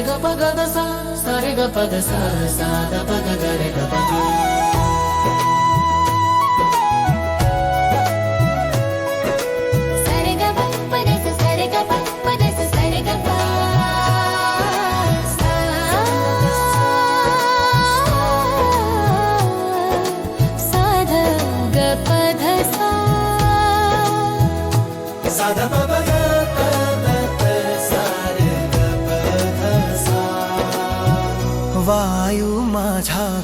సరిగ పగద సరిగ పద స పగ గరి గ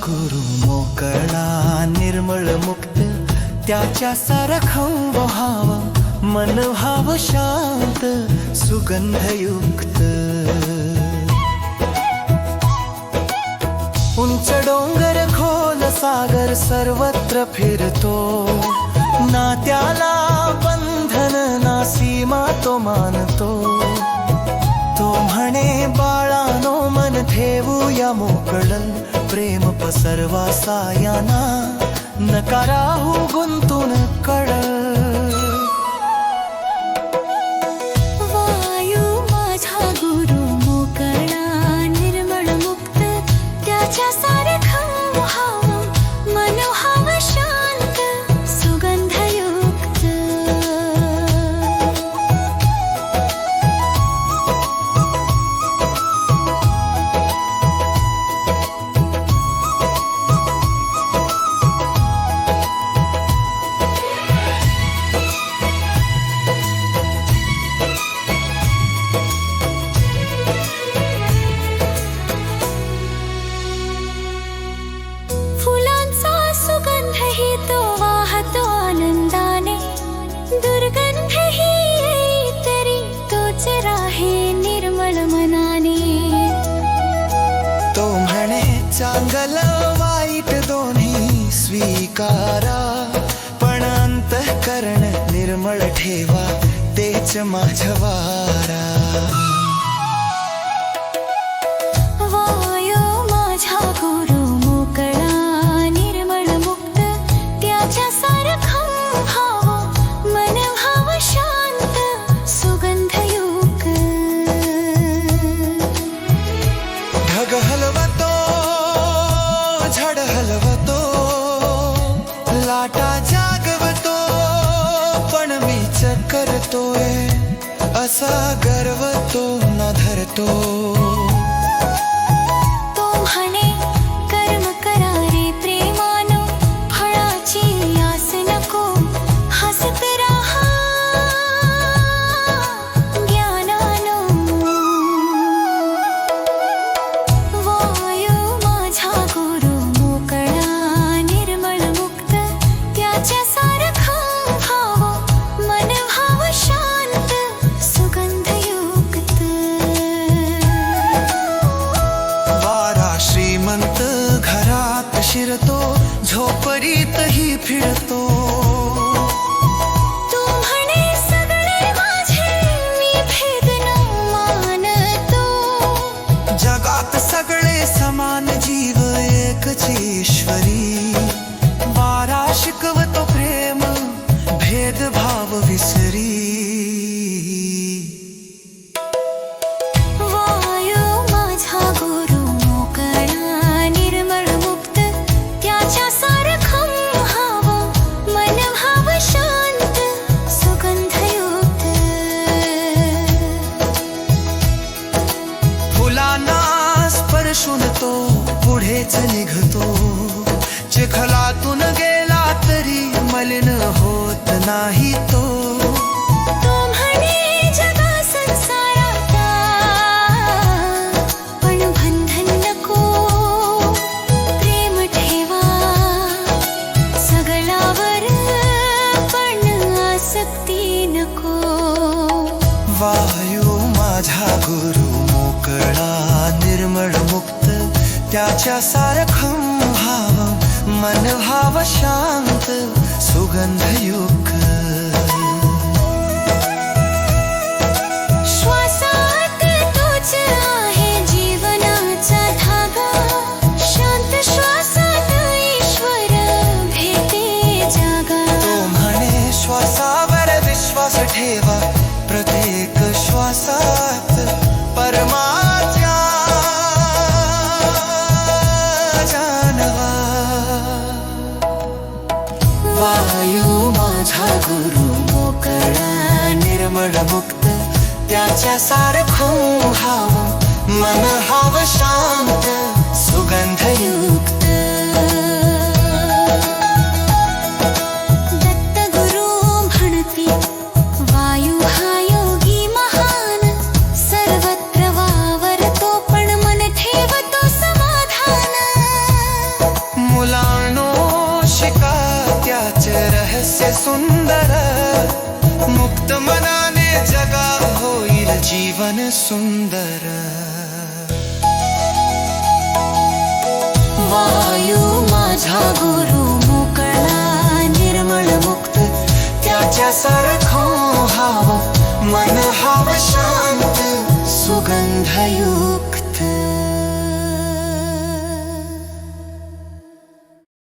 गुरु मोकळा निर्मळ मुक्त. त्याच्या सारखं वहाव मन भाव शांत सुगंधयुक्त. उंच डोंगर खोल सागर सर्वत्र फिरतो. ना त्याला बंधन ना सीमा तो मानतो. तो म्हणे बाळानो मन ठेवूया मोकळ. प्रेम पसरवा सायाना नकाराहू हो गुंतून कळ चांगलं वाईट दोन्ही स्वीकारा. पण अंतःकरण निर्मळ ठेवा तेच माझ वारा. झाड हलवतो लाटा जागवतो पण मीच करतोय असा गर्व तो न धरतो. शिरतो झोपडीतही फिरतो. तू म्हणे सगळे माझे मी भेद न मानतो. जगात सगळे समान जीव एकच ईश्वरी. पुढेच निघतो. चिखलातून गेला तरी मलिन होत नाही तो. त्याच्या सारखं व्हावं मन व्हावं शांत सुगंधयुक्त श्वासात तोच आहे वायू माझा गुरु मोकळा निर्मळ मुक्त. त्याच्या निर्मलमुक्त हाव मन हाव शांत. सुगंधयू रहस्य सुंदर। मुक्त मनाने जगा होईल जीवन सुंदर। वायू माझा गुरु मोकळा निर्मळ मुक्त। त्याच्या सारखं व्हावं मन हवं शांत सुगंधयुक्त